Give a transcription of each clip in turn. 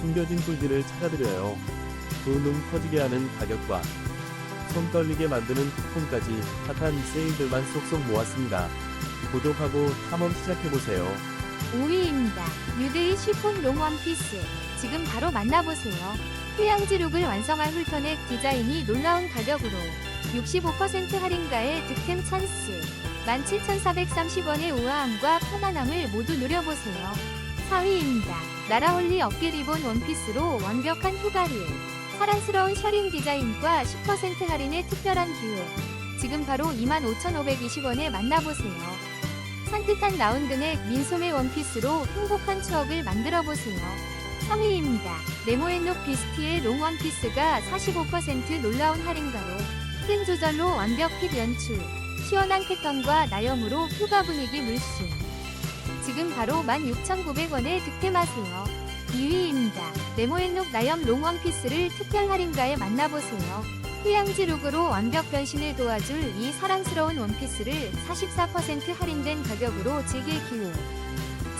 숨겨진 꿀들을 찾아드려요. 두눈 커지게 하는 가격과 손 떨리게 만드는 쿠폰까지 핫한 세일들만 쏙쏙 모았습니다. 구독하고 탐험 시작해보세요. 5위입니다. 뉴데이 쉬폰 롱 원피스. 지금 바로 만나보세요. 휴양지 룩을 완성한 훌터넥 디자인이 놀라운 가격으로 65% 할인가의 득템 찬스. 17,430원의 우아함과 편안함을 모두 누려보세요. 4위입니다. 나라홀리 어깨 리본 원피스로 완벽한 휴가를. 사랑스러운 셔링 디자인과 10% 할인의 특별한 기회. 지금 바로 25,520원에 만나보세요. 산뜻한 라운드넥 민소매 원피스로 행복한 추억을 만들어보세요. 3위입니다. 네모앤록 비스티의 롱 원피스가 45% 놀라운 할인가로 끈 조절로 완벽 핏 연출, 시원한 패턴과 나염으로 휴가 분위기 물씬. 지금 바로 16,900원에 득템하세요. 2위입니다. 네모앤록 나염 롱 원피스를 특별 할인가에 만나보세요. 휴양지 룩으로 완벽 변신을 도와줄 이 사랑스러운 원피스를 44% 할인된 가격으로 즐길 기회.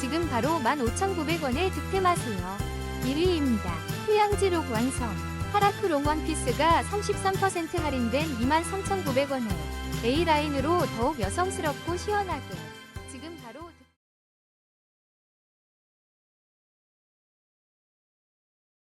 지금 바로 15,900원에 득템하세요. 1위입니다. 휴양지 룩 완성. 파라크 롱 원피스가 33% 할인된 23,900원에 A라인으로 더욱 여성스럽고 시원하게